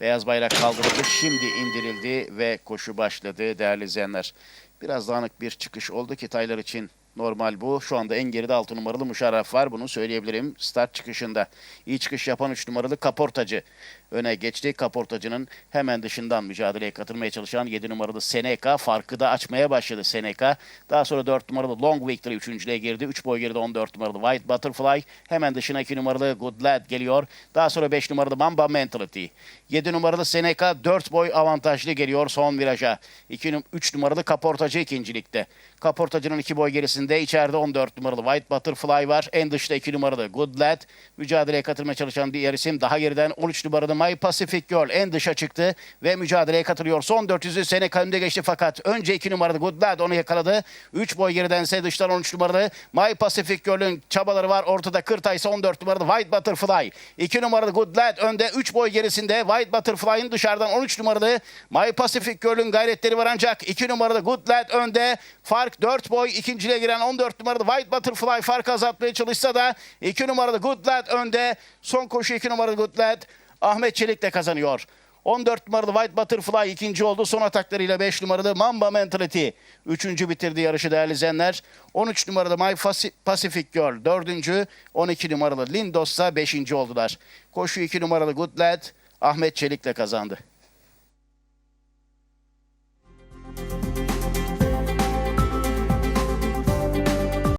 Beyaz bayrak kaldırıldı. Şimdi indirildi ve koşu başladı değerli izleyenler. Biraz dağınık bir çıkış oldu ki Taylar için normal bu. Şu anda en geride 6 numaralı Muşarraf var. Bunu söyleyebilirim. Start çıkışında iyi çıkış yapan 3 numaralı Kaportacı öne geçti. Kaportacı'nın hemen dışından mücadeleye katılmaya çalışan 7 numaralı Seneka farkı da açmaya başladı Seneka. Daha sonra 4 numaralı Long Victory 3.lüğe girdi. 3 boy geride 14 numaralı White Butterfly. Hemen dışına 2 numaralı Good Lad geliyor. Daha sonra 5 numaralı Mamba Mentality. 7 numaralı Seneka 4 boy avantajlı geliyor son viraja. 2 3 numaralı Kaportacı ikincilikte. Kaportacı'nın 2 boy gerisinde içeride 14 numaralı White Butterfly var. En dışta 2 numaralı Good Lad. Mücadeleye katılmaya çalışan diğer isim daha geriden 13 numaralı My Pacific Girl en dışa çıktı ve mücadeleye katılıyor. Son 400'ü Seneka önde geçti fakat önce 2 numaralı Good Lad onu yakaladı. 3 boy geridense dıştan 13 numaralı My Pacific Girl'ün çabaları var. Ortada Kırtay ise 14 numaralı White Butterfly. 2 numaralı Good Lad önde 3 boy gerisinde White Butterfly'ın dışarıdan 13 numaralı My Pacific Girl'ün gayretleri var ancak 2 numaralı Good Lad önde. Fark 4 boy ikinciliğe giren 14 numaralı White Butterfly farkı azaltmaya çalışsa da 2 numaralı Good Lad önde. Son koşu 2 numaralı Good Lad Ahmet Çelik de kazanıyor. 14 numaralı White Butterfly ikinci oldu. Son ataklarıyla 5 numaralı Mamba Mentality. Üçüncü bitirdi yarışı değerli izleyenler. 13 numaralı My Pacific Girl dördüncü. 12 numaralı Lindos beşinci oldular. Koşu 2 numaralı Good Lad Ahmet Çelik'le kazandı.